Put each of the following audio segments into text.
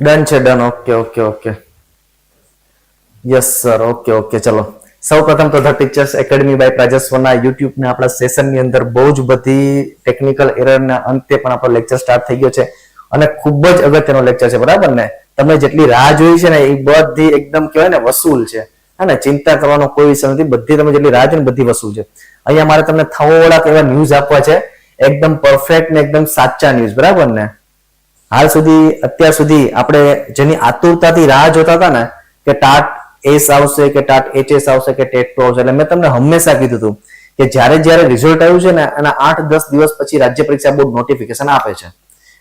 Done છે done okay okay okay yes sir okay okay ચલો સૌ પ્રથમ તો the teachers academy by Prajasvana યુટ્યુબના આપણા સેશનની અંદર બહુ જ બધી ટેકનિકલ એરરના અંતે પણ આપણો લેક્ચર સ્ટાર્ટ થઈ ગયો છે. અને ખૂબ જ અગત્યનો લેક્ચર છે. બરાબર ને? તમે જેટલી રાહ જોઈ છે ને, એ બધી એકદમ કહેવાય ને, વસૂલ છે. હા ને? ચિંતા કરવાનો કોઈ વિષય નથી. બધી તમે જેટલી રાહ જોઈ ને, બધી વસૂલ છે. અહીંયા મારે તમને થોડાક એવા ન્યૂઝ આપવા છે. એકદમ પરફેક્ટ ને એકદમ સાચા ન્યૂઝ બરાબર ને? હાલ સુધી, અત્યાર સુધી આપણે જેની આતુરતાથી રાહ જોતા હતા ને, કે ટાટ એસ આવશે, કે ટાટ એચએસ આવશે, કે ટેટ ટુ આવશે, એટલે મેં તમને હંમેશા કીધું હતું કે જ્યારે જ્યારે રિઝલ્ટ આવ્યું છે ને, એના આઠ દસ દિવસ પછી રાજ્ય પરીક્ષા બોર્ડ નોટિફિકેશન આપે છે.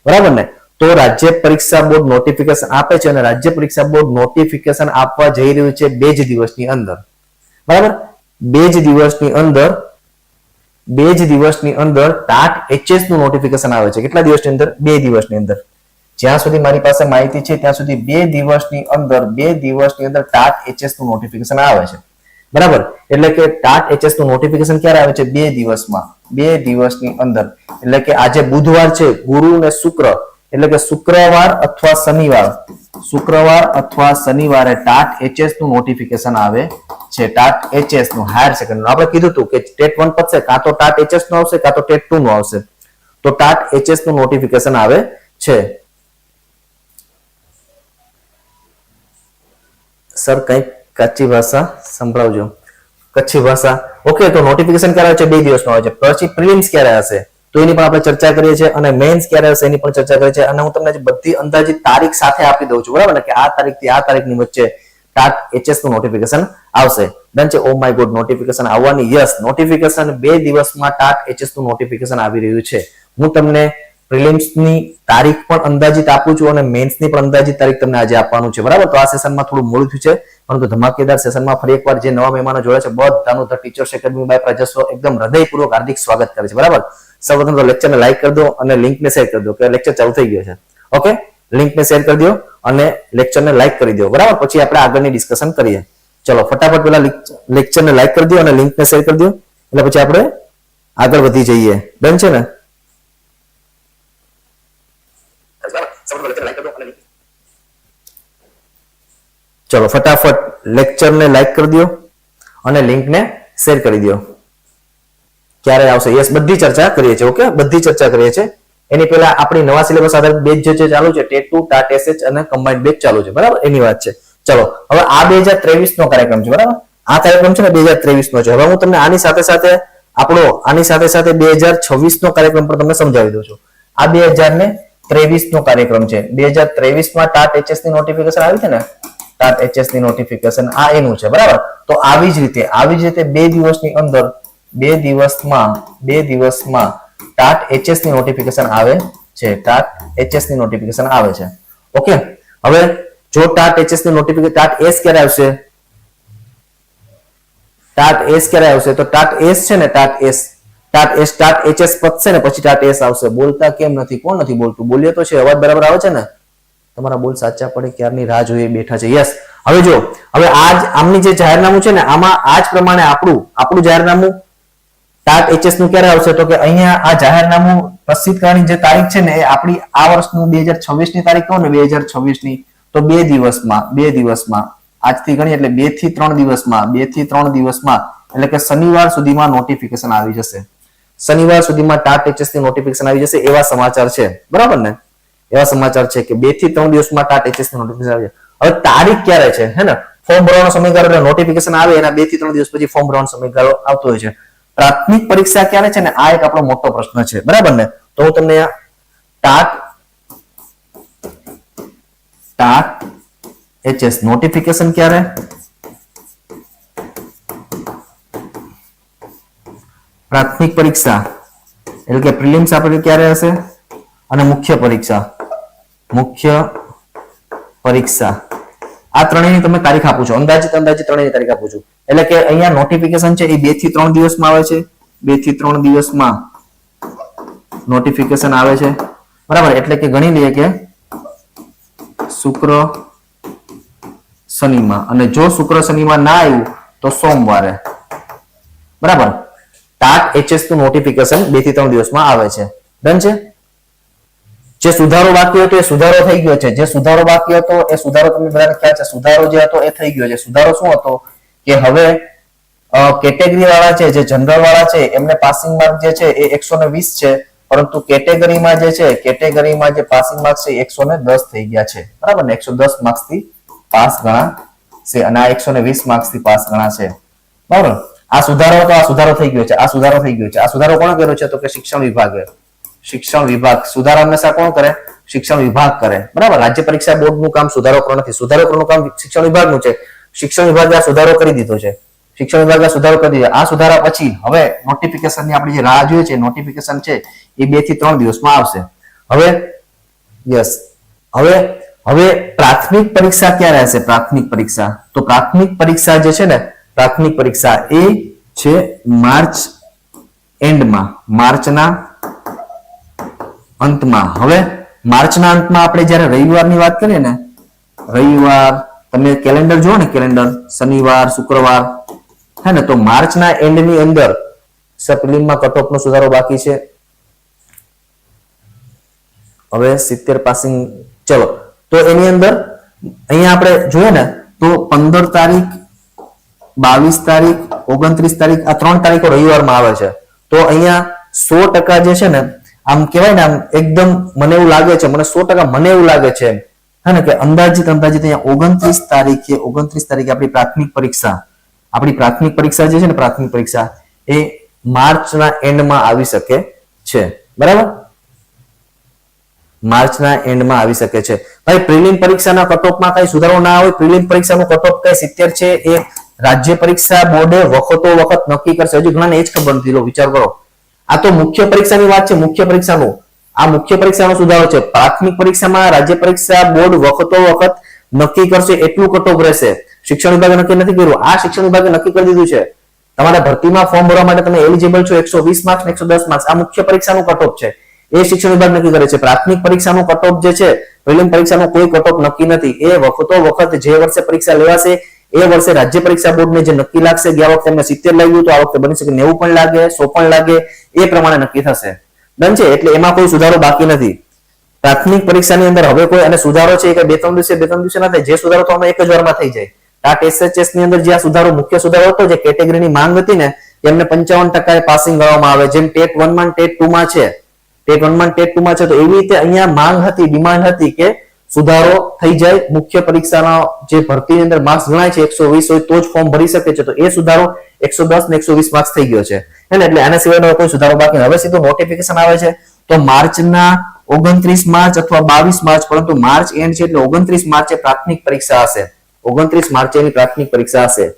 બરાબર ને? તો રાજ્ય પરીક્ષા બોર્ડ નોટિફિકેશન આપે છે અને રાજ્ય પરીક્ષા બોર્ડ નોટિફિકેશન આપવા જઈ રહ્યું છે બે જ દિવસની અંદર. બરાબર? બે જ દિવસની અંદર, બે જ દિવસની અંદર ટાટ એચએસનું નોટિફિકેશન આવે છે. કેટલા દિવસની અંદર? બે દિવસની અંદર. જ્યાં સુધી મારી પાસે માહિતી છે, ત્યાં સુધી બે દિવસની અંદર, બે દિવસની અંદર ટાટ એચએસનું નોટિફિકેશન આવે છે. બરાબર? એટલે કે ટાટ એચએસનું નોટિફિકેશન ક્યારે આવે છે? બે દિવસમાં. બે દિવસની અંદર. એટલે કે આજે બુધવાર છે, ગુરુ ને શુક્ર. એટલે કે શુક્રવાર અથવા શનિવાર. શુક્રવાર અથવા શનિવારે ટાટ એચએસનું નોટિફિકેશન આવે છે. ટાટ એચએસનું. હાયર સેકન્ડરી આપણે કીધું હતું કે ટેટ વન પતશે કાં તો ટાટ એચએસનું આવશે, કાં તો ટેટ ટુ નું આવશે. તો ટાટ એચએસનું નોટિફિકેશન આવે છે. સર, કંઈક કચ્છી ભાષા સંભળાવજો. કચ્છી ભાષા. ઓકે તો નોટિફિકેશન ક્યારે છે બે દિવસનો આવે છે પછી પ્રિલિમ્સ ક્યારે હશે તો એની પણ આપણે ચર્ચા કરીએ છીએ અને મેન્સ ક્યારે હશે એની પણ ચર્ચા કરીએ છીએ. અને હું તમને બધી અંદાજિત તારીખ સાથે આપી દઉં છું. બરાબર ને? કે આ તારીખથી આ તારીખની વચ્ચે ટાટ એચએસનું નોટિફિકેશન આવશે. ડન છે ઓ માય ગોડ નોટિફિકેશન આવવાની. યસ નોટિફિકેશન બે દિવસમાં ટાટ એચએસનું નોટિફિકેશન આવી રહ્યું છે. હું તમને પ્રિલિમ્સની તારીખ પણ અંદાજિત આપું છું અને મેન્સની પણ અંદાજિત તારીખ તમને આજે આપવાનું છે. બરાબર? તો આ સેશનમાં થોડું મોડું થયું છે. પરંતુ ધમાકેદાર સેશનમાં ફરી એકવાર જે નવા મહેમાનો જોડે છે, બધાનું the teachers academy by Prajasva એકદમ હૃદયપૂર્વક હાર્દિક સ્વાગત કરે છે. બરાબર? સૌપ્રથમ તો લેક્ચરને લાઈક કરી દો અને લિંકને શેર કરી દો, કે લેક્ચર ચાલુ થઈ ગયો છે. ઓકે લિંકને શેર કરી દો અને લેક્ચરને લાઈક કરી દો. બરાબર? પછી આપણે આગળની ડિસ્કશન કરીએ. ચલો, ફટાફટ પેલા લેક્ચરને લાઈક કરી દો અને લિંકને શેર કરી દો. એટલે પછી આપણે આગળ વધી જઈએ. ડન છે ને? ચલો, ફટાફટ લેક્ચરને લાઈક કરી દો અને લિંકને શેર કરી દો ક્યારે આવશે? યસ બધી ચર્ચા કરીએ છીએ ઓકે બધી ચર્ચા કરીએ છીએ. એની પહેલા આપણી નવા સિલેબસ આધારિત બેચ જે ચાલુ છે, ટેટ ટુ, ટાટ એસએચ અને કમ્બાઇન્ડ બેચ ચાલુ છે, બરાબર? એની વાત છે. ચલો, હવે આ બે હજાર ત્રેવીસ નો કાર્યક્રમ છે, બરાબર? આ કાર્યક્રમ છે ને બે હજાર ત્રેવીસ નો છે. હવે હું તમને આની સાથે સાથે, આપણો આની સાથે સાથે બે હજાર છવ્વીસ નો કાર્યક્રમ પણ તમને સમજાવી દઉં છું. આ બે હજાર ને ત્રેવીસ નો કાર્યક્રમ છે. બે હજાર ત્રેવીસમાં ટાટ એચએસની નોટિફિકેશન આવી છે ને? ટાટ એચએસની નોટિફિકેશન આ એનું છે, બરાબર? તો આવી જ રીતે, આવી જ રીતે બે દિવસની અંદર, બે દિવસમાં બે દિવસમાં ટાટ એચએસની નોટિફિકેશન આવે છે, ટાટ એચએસની નોટિફિકેશન આવે છે. ઓકે? હવે જો ટાટ એચએસની નોટિફિકેશન ટાટ એસ ક્યારે આવશે? ટાટ એસ ક્યારે આવશે? તો ટાટ એસ છે ને, TAT S TAT S TAT HS પતશે ને પછી ટાટ એસ આવશે. બોલતા કેમ નથી? કોણ નથી બોલતું? બોલીએ તો છે. અવાજ બરાબર આવે છે ને? તમારા બોલ સાચા પડે, ક્યારની રાહ જોઈએ, બેઠા છે. યસ હવે જો હવે આજ આમની જે જાહેરનામું છે ને, આમાં આજ પ્રમાણે આપણું આપણું જાહેરનામું ટાટ એચએસનું ક્યારે આવશે? તો કે અહીંયા આ જાહેરનામું પ્રસિદ્ધ કરવાની જે તારીખ છે ને, એ આપણી આ વર્ષનું બે હજાર છવ્વીસની તારીખ કહો ને, બે હજાર છવ્વીસની તો બે દિવસમાં બે દિવસમાં, આજથી ગણી એટલે બેથી ત્રણ દિવસમાં, બેથી ત્રણ દિવસમાં, એટલે કે શનિવાર સુધીમાં નોટિફિકેશન આવી જશે. શનિવાર સુધીમાં ટાટ એચએસની નોટિફિકેશન આવી જશે એવા સમાચાર છે. બરાબર ને? એવા સમાચાર છે કે બેથી ત્રણ દિવસમાં ટાટ એચએસની નોટિફિકેશન આવી હવે તારીખ ક્યારે છે? હે ને? ફોર્મ ભરવાનો સમયગાળો નોટિફિકેશન આવે એના બેથી ત્રણ દિવસ પછી ફોર્મ ભરવાનો સમયગાળો આવતો હોય છે. પ્રાથમિક પરીક્ષા ક્યારે છે ને? આ એક આપણો મોટો પ્રશ્ન છે. બરાબર ને? તો હું તમને ટાટ ટાટ, એચએસ નોટિફિકેશન ક્યારે? પ્રાથમિક પરીક્ષા, એટલે કે પ્રિલિમ્સ આપણે ક્યારે હશે? અને મુખ્ય પરીક્ષા. મુખ્ય પરીક્ષા. આ ત્રણેયની તમે તારીખ આપું છો. અંદાજિત અંદાજિત ત્રણેયની તારીખ આપું છું. એટલે કે અહીંયા નોટિફિકેશન છે, એ બેથી ત્રણ દિવસમાં આવે છે. બેથી ત્રણ દિવસમાં નોટિફિકેશન આવે છે. બરાબર? એટલે કે ગણી લઈએ કે શુક્ર શનિમાં. અને જો શુક્ર શનિમાં ના આવ્યું, તો સોમવારે. બરાબર? ટાટ એચએસનું નોટિફિકેશન બેથી ત્રણ દિવસમાં આવે છે. ડન છે? જે સુધારો બાકી હતો એ સુધારો થઈ ગયો છે. જે સુધારો બાકી હતો એ સુધારો તમને બધાને ખ્યાલ છે. સુધારો જે હતો એ થઈ ગયો છે. સુધારો શું હતો? કે હવે કેટેગરી વાળા છે, જે જનરલ વાળા છે, એમને પાસિંગ માર્ક જે છે એ એકસો ને વીસ છે. પરંતુ કેટેગરીમાં જે છે કેટેગરીમાં જે પાસિંગ માર્ક છે એકસો ને દસ થઈ ગયા છે. બરાબર ને? એકસો દસ માર્ક્સથી પાસ ગણા છે અને આ એકસો ને વીસ માર્ક્સથી પાસ ગણા છે. બરાબર? આ સુધારો તો આ સુધારો થઈ ગયો છે, આ સુધારો થઈ ગયો છે. આ સુધારો કોણ કર્યો છે તો કે શિક્ષણ વિભાગે. શિક્ષણ વિભાગ. સુધારા હંમેશા કોણ કરે? શિક્ષણ વિભાગ કરે. બરાબર? રાજ્ય પરીક્ષા બોર્ડનું કામ સુધારો કરવાનું નથી? સુધારો કરવાનું કામ શિક્ષણ વિભાગનું છે. શિક્ષણ વિભાગે આ સુધારો કરી દીધો છે. શિક્ષણ વિભાગે સુધારો કરી દીધો આ સુધારા પછી હવે નોટિફિકેશનની આપણી જે રાહ જોઈએ છે નોટિફિકેશન છે, એ બેથી ત્રણ દિવસમાં આવશે. હવે યસ હવે હવે પ્રાથમિક પરીક્ષા ક્યારે હશે? પ્રાથમિક પરીક્ષા. તો પ્રાથમિક પરીક્ષા જે છે ને પ્રાથમિક પરીક્ષા એ છે માર્ચ એન્ડમાં, માર્ચના અંતમાં. હવે માર્ચના અંતમાં આપણે જ્યારે રવિવારની વાત કરીએ ને, રવિવાર, તમે કેલેન્ડર જુઓ ને, કેલેન્ડર, શનિવાર, શુક્રવાર, હે ને, તો માર્ચના એન્ડની અંદર સપ્લિમમાં કટ નો સુધારો બાકી છે. હવે સિત્તેર પાસિંગ, ચલો. તો એની અંદર, અહીંયા આપણે જોઈએ ને, તો પંદર તારીખ બાવીસ તારીખ, ઓગણત્રીસ તારીખ, આ ત્રણ તારીખો રવિવારમાં આવે છે. તો અહીંયા સો ટકા જે છે ને, આમ કહેવાય ને, આમ એકદમ મને એવું લાગે છે, મને સો ટકા મને એવું લાગે છે હે ને, કે અંદાજિત અંદાજિત અહીંયા ઓગણત્રીસ તારીખે ઓગણત્રીસ તારીખે આપણી પ્રાથમિક પરીક્ષા, આપણી પ્રાથમિક પરીક્ષા જે છે ને, પ્રાથમિક પરીક્ષા, એ માર્ચના એન્ડમાં આવી શકે છે. બરાબર? માર્ચના એન્ડમાં આવી શકે છે. ભાઈ, પ્રિલિમ પરીક્ષાના કટઓફમાં કઈ સુધારો ના હોય પ્રિલિમ પરીક્ષાનું કટઓફ કઈ સિત્તેર છે, એ રાજ્ય પરીક્ષા બોર્ડે વખતો વખત નક્કી કરશે. હજી ઘણાને એ જ ખબર નથી. વિચાર કરો. આ તો મુખ્ય પરીક્ષાની વાત છે, મુખ્ય પરીક્ષાનું. આ મુખ્ય પરીક્ષાનો સુધારો છે. પ્રાથમિક પરીક્ષામાં રાજ્ય પરીક્ષા બોર્ડ વખતો વખત નક્કી કરશે એટલું કટોપ રહેશે. શિક્ષણ વિભાગે નક્કી નથી કર્યું. આ શિક્ષણ વિભાગે નક્કી કરી દીધું છે. તમારે ભરતીમાં ફોર્મ ભરવા માટે તમે એલિજિબલ છો. એકસો વીસ માર્ક્સ એકસો દસ માર્ક્સ આ મુખ્ય પરીક્ષાનું કટોપ છે. એ શિક્ષણ વિભાગ નક્કી કરે છે. પ્રાથમિક પરીક્ષાનો કટઓફ જે છે, પ્રિલિમ પરીક્ષાનું કોઈ કટઓફ નક્કી નથી. એ વખતો વખત જે વર્ષે પરીક્ષા લેવાશે એ વર્ષે રાજ્ય પરીક્ષા બોર્ડને જે નક્કી લાગશે, ગયા વખતે એમને સિત્તેર લાગ્યું તો આ વખતે બની શકે નેવું પણ લાગે, સો પણ લાગે, એ પ્રમાણે નક્કી થશે. ડન છે? એટલે એમાં કોઈ સુધારો બાકી નથી. પ્રાથમિક પરીક્ષાની અંદર હવે કોઈ, અને સુધારો છે કે બે ત્રણ દિવસે, બે ત્રણ દિવસે ના થાય, જે સુધારો તો અમે એક જ વારમાં થઈ જાય. ટાટ એસએચએસની અંદર જે સુધારો, મુખ્ય સુધારો હતો, જે કેટેગરીની માંગ હતી ને, એમને પંચાવન ટકા પાસિંગ કરવામાં આવે, જેમ ટેટ વનમાં ટેટ ટુ માં છે. ટેટ વનમાં ટેટ ટુ માં છે, તો એવી રીતે અહીંયા માંગ હતી, ડિમાન્ડ હતી કે સુધારો થઈ જાય. મુખ્ય પરીક્ષાના જે ભરતીની અંદર માર્ક્સ ગણાય છે, એકસો વીસ હોય તો જ ફોર્મ ભરી શકે છે. તો એ સુધારો એકસો દસ ને એકસો વીસ માર્ક્સ થઈ ગયો છે. હે ને? એટલે આના સિવાયનો કોઈ સુધારો બાકી હવે સીધું નોટિફિકેશન આવે છે. તો માર્ચના ઓગણત્રીસ માર્ચ અથવા બાવીસ માર્ચ, પરંતુ માર્ચ એન્ડ છે એટલે ઓગણત્રીસ માર્ચે પ્રાથમિક પરીક્ષા હશે. ઓગણત્રીસ માર્ચે એની પ્રાથમિક પરીક્ષા હશે.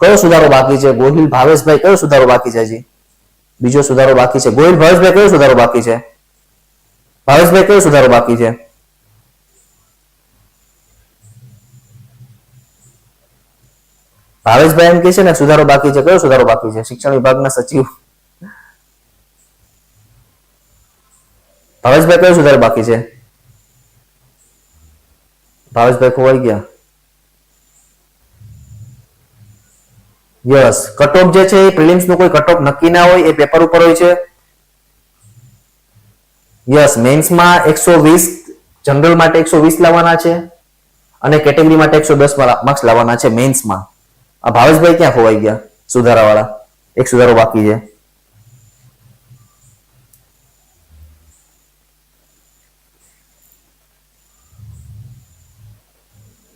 કયો સુધારો બાકી છે? ગોહિલ ભાવેશભાઈ કયો સુધારો બાકી છે હજી? બીજો સુધારો બાકી છે. ગોહિલ ભાવેશભાઈ કયો સુધારો બાકી છે? ભાવેશભાઈ કયો સુધારો બાકી છે? ભાવેશભાઈ એમ કે છે ને, સુધારો બાકી છે, કયો સુધારો બાકી છે? શિક્ષણ વિભાગના સચિવ. ભાવેશભાઈ, કયો સુધારો બાકી છે? ભાવેશભાઈ ખોવાઈ ગયા. યસ કટઓફ જે છે એ પ્રિલિમ્સનું કોઈ કટઓફ નક્કી ના હોય, એ પેપર ઉપર હોય છે. યસ મેન્સમાં એકસો વીસ જનરલ માટે એકસો વીસ લાવવાના છે અને કેટેગરી માટે એકસો દસ માર્ક્સ લાવવાના છે મેન્સમાં. આ ભાવેશભાઈ ક્યાં ખોવાઈ ગયા? સુધારા વાળા એક સુધારો બાકી છે.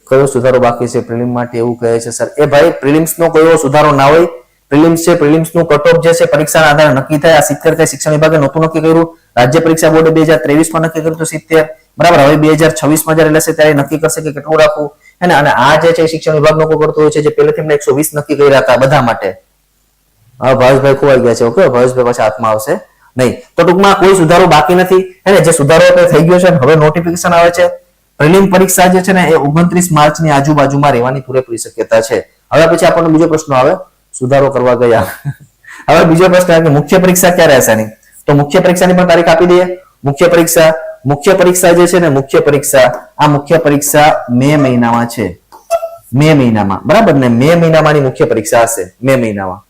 કયો સુધારો બાકી છે? પ્રિલિમ માટે એવું કહે છે, સર, એ ભાઈ પ્રિલિમ્સ નો કોઈ સુધારો ના હોય. પ્રિલિમ્સ છે પ્રિલિમ્સનું કટઓફ જે છે, પરીક્ષાના આધારે નક્કી થાય. આ સિત્તેર થાય શિક્ષણ વિભાગે નહોતું નક્કી કર્યું. રાજ્ય પરીક્ષા બોર્ડે બે હજાર ત્રેવીસમાં નક્કી કર્યું તો સિત્તેર. બરાબર, હવે બે હજાર છવ્વીસમાં જયારે લેશે ત્યારે નક્કી કરશે કે કેટલું રાખવું. હે અને આ જે છે શિક્ષણ વિભાગ લોકો કરતો હોય છે, જે પહેલેથી એમને એકસો વીસ નક્કી કર્યા હતા બધા માટે. ભાવેશભાઈ ખોવાઈ ગયા છે, ઓકે? ભાવેશભાઈ પાછા હાથમાં આવશે. નહીં, તો ટૂંકમાં કોઈ સુધારો બાકી નથી. હે ને જે સુધારો થઈ ગયો છે હવે નોટિફિકેશન આવે છે, પ્રિલિમ પરીક્ષા જે છે ને, એ ઓગણત્રીસ માર્ચની આજુબાજુમાં રહેવાની પૂરેપૂરી શક્યતા છે. હવે પછી આપણને બીજો પ્રશ્ન આવે, સુધારો કરવા ગયા. હવે બીજો પ્રશ્ન આવે કે મુખ્ય પરીક્ષા ક્યારે હશે તો મુખ્ય પરીક્ષાની પણ તારીખ આપી દઈએ. મુખ્ય પરીક્ષા મુખ્ય પરીક્ષા જે છે ને, મુખ્ય પરીક્ષા, આ મુખ્ય પરીક્ષા મે મહિનામાં છે. મે મહિનામાં, બરાબર ને? મે મહિનામાંની મુખ્ય પરીક્ષા હશે, મે મહિનામાં.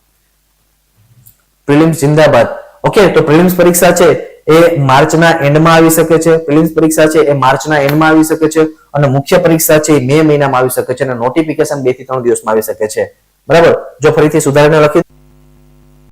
પ્રિલિમ્સ જિંદાબાદ. ઓકે, તો પ્રિલિમ્સ પરીક્ષા છે એ માર્ચના એન્ડમાં આવી શકે છે. પ્રિલિમ્સ પરીક્ષા છે એ માર્ચના એન્ડમાં આવી શકે છે. અને મુખ્ય પરીક્ષા છે એ મે મહિનામાં આવી શકે છે અને નોટિફિકેશન બેથી ત્રણ દિવસમાં આવી શકે છે. બરાબર? જો ફરીથી સુધારીને લખી